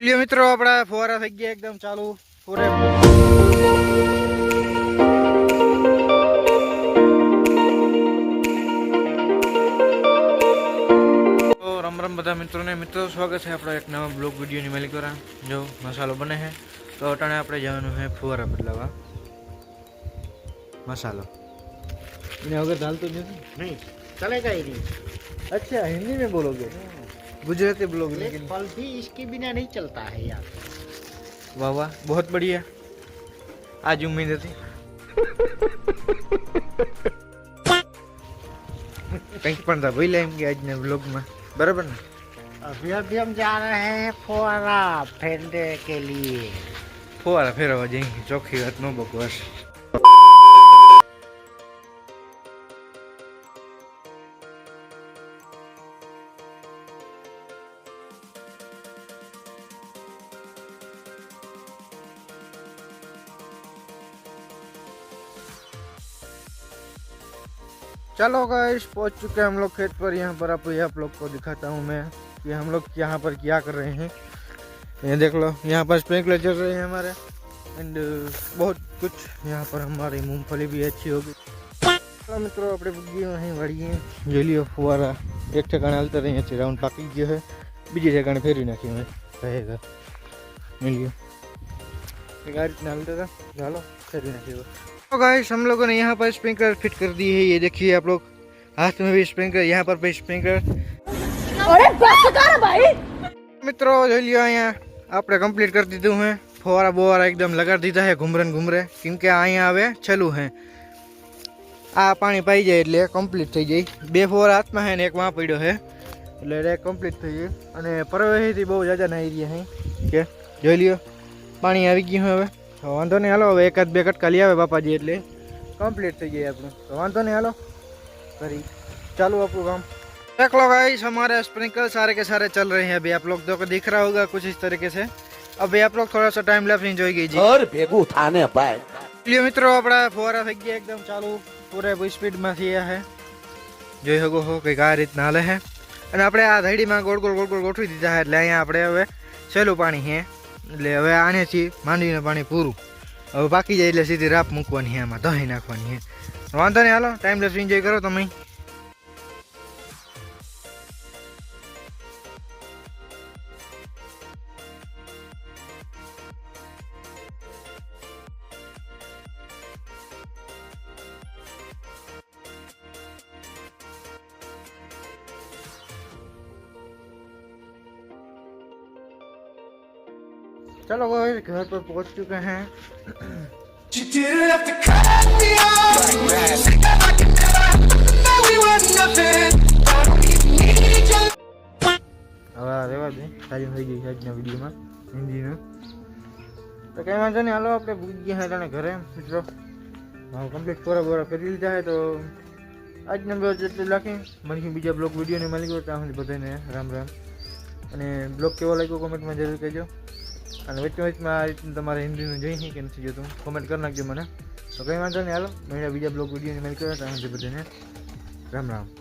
मिलियो मित्रों आपला फवारा थक गया एकदम चालू फरे तो राम राम બધા મિત્રોને મિત્રો સ્વાગત છે આપણો એક નવો બ્લોગ વિડિયો ની મેલ કરવા જો મસાલો બને છે તો ઓટણે આપણે જવાનું છે ફવરા બદલાવા મસાલો એને ઉપર घालतो नहीं चले का ये अच्छा हिंदी में बोलोगे गुजराती ब्लॉग लेकिन फल भी इसके बिना नहीं चलता है यार वाह वाह बहुत बढ़िया आज उम्मीद थी કંઈક પણ દબાઈ લે आज ने ब्लॉग में बराबर ना अभी अभी हम जा रहे हैं फोरा फेरने के लिए फोरा फेरा जाएंगे चौकी रात નો बकवास चलो गाइस पहुंच चुके हैं हम लोग खेत पर यहाँ पर आप ये आप लोग को दिखाता हूँ मैं कि हम लोग यहाँ पर क्या कर रहे हैं ये देख लो यहाँ पर स्प्रिंकलर चल रहे हैं हमारे एंड uh, बहुत कुछ यहाँ पर हमारी मूंगफली भी अच्छी होगी चलो मित्रों अपने बुग्गी वहीं हैं जेलियो फुआरा एक ठिकाने हलते रहे है राउंड बाकी जो है बीजे બીજી ઠેકાણે ફેરી નાખી મેં રહેગા મિલ્યો ગાડી ના હાલતા હતા ચાલો ફેરી નાખી तो गाइस हम लोगों ने यहां पर स्प्रिंकलर फिट कर दिए हैं ये देखिए आप लोग हाथ में भी स्प्रिंकलर यहां पर भी स्प्रिंकलर अरे बस करा भाई मित्रों જોઈ લ્યો અહીંયા આપણે કમ્પલીટ કરી દીધું છે ફોરા બોરા એકદમ લગાડી દીધા છે ગુંમરન ગુંમરે કિંકે આયા આવે ચલુ છે આ પાણી ભાઈ જાય એટલે કમ્પલીટ થઈ જાય બે ફોરા હાથમાં છે ને એક માં પડ્યો છે એટલે રે કમ્પલીટ થઈ ગયું અને પરવહીતી બહુ જાજા ન આવી રહી છે કે જોઈ લ્યો પાણી આવી ગયું હવે વાંધો નહીં હાલો હવે એકાદ બે કટકા લઈ આવે બાપાજી એટલે કમ્પ્લીટ થઈ ગઈ આપણું તો વાંધો નહીં હાલો કરી ચાલુ આપણું કામ देख लो गाइस हमारे स्प्रिंकल सारे के सारे चल रहे हैं अभी आप लोग देखो दिख रहा होगा कुछ इस तरीके से अभी आप लोग थोड़ा सा टाइम लेफ्ट एंजॉय कीजिए और भेगू थाने पाए મિત્રો આપણા ફુવારા થઈ ગયા એકદમ ચાલુ પૂરે સ્પીડમાં થયા હે જોઈ હગો હો કંઈક આ રીતના હાલે હે અને આપણે આ ધડીમાં ગોળ ગોળ ગોળ ગોળ ગોઠવી દીધા છે એટલે અહીંયા આપણે હવે સહેલું પાણી હે એટલે હવે આને છીએ માંડીને પાણી પૂરું હવે પાકી જાય એટલે સીધી રાપ મૂકવાની છે આમાં દહીં નાખવાની છે વાંધો નહીં હાલો ટાઈમ લેસ એન્જોય કરો તમે चलो वो घर पर पहुंच चुके हैं अरे वीडियो में में तो कहीं मजा नहीं आपके है घरे कम्प्लीट पूरा पूरा कर लीजा है तो आज नंबर लाखी मैं बीजा ब्लॉग विडियो नहीं मिली गो तो बताइए राम राम ब्लॉग केवल लगे कमेंट में जरूर कहो અને વચ્ચે વચમાં આ રીતનું તમારે હિન્દીનું જોઈ નહીં કે નથી જોતું કોમેન્ટ કરી નાખજો મને તો કંઈ વાંધો નહીં હાલો મેં બીજા બ્લોગ વિડીયોની મેં કર્યો ત્યાં બધાને રામ રામ